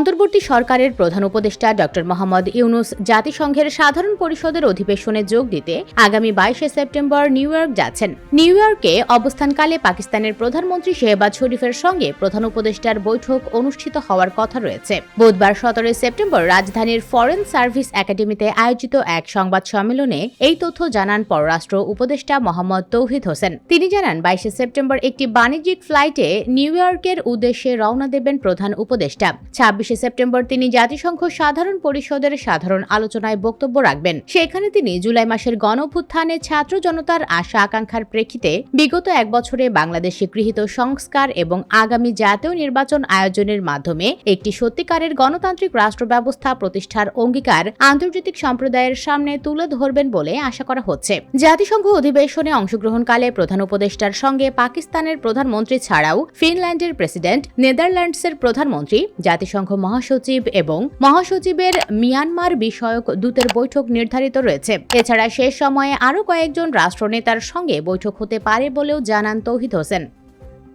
অন্তর্বর্তী সরকারের প্রধান উপদেষ্টা ড মোহাম্মদ ইউনুস জাতিসংঘের সাধারণ পরিষদের অধিবেশনে যোগ দিতে আগামী বাইশে সেপ্টেম্বর নিউ ইয়র্ক যাচ্ছেন। নিউ ইয়র্কে অবস্থানকালে পাকিস্তানের প্রধানমন্ত্রী শেহবাজ শরীফের সঙ্গে প্রধান উপদেষ্টার বৈঠক অনুষ্ঠিত হওয়ার কথা রয়েছে। বুধবার সতেরোই সেপ্টেম্বর রাজধানীর ফরেন সার্ভিস একাডেমিতে আয়োজিত এক সংবাদ সম্মেলনে এই তথ্য জানান পররাষ্ট্র উপদেষ্টা মোহাম্মদ তৌহিদ হোসেন। তিনি জানান, বাইশে সেপ্টেম্বর একটি বাণিজ্যিক ফ্লাইটে নিউ ইয়র্কের উদ্দেশ্যে রওনা দেবেন প্রধান উপদেষ্টা। ছাব্বিশে সেপ্টেম্বর তিনি জাতিসংঘ সাধারণ পরিষদের সাধারণ আলোচনায় বক্তব্য রাখবেন। সেখানে তিনি জুলাই মাসের গণভুত্থানে ছাত্র জনতার আশা আকাঙ্ক্ষার প্রেক্ষিতে বিগত এক বছরে বাংলাদেশে গৃহীত সংস্কার এবং আগামী জাতীয় নির্বাচন আয়োজনের মাধ্যমে একটি সত্যিকারের গণতান্ত্রিক রাষ্ট্র ব্যবস্থা প্রতিষ্ঠার অঙ্গীকার আন্তর্জাতিক সম্প্রদায়ের সামনে তুলে ধরবেন বলে আশা করা হচ্ছে। জাতিসংঘ অধিবেশনে অংশগ্রহণকালে প্রধান উপদেষ্টার সঙ্গে পাকিস্তানের প্রধানমন্ত্রী ছাড়াও ফিনল্যান্ডের প্রেসিডেন্ট নেদারল্যান্ডসের প্রধানমন্ত্রী জাতিসংঘ মহাসচিব এবং মহাসচিবের মিয়ানমার বিষয়ক দূতের বৈঠক নির্ধারিত রয়েছে। এছাড়া শেষ সময়ে আরও কয়েকজন রাষ্ট্রনেতার সঙ্গে বৈঠক হতে পারে বলেও জানান তৌহিদ হোসেন।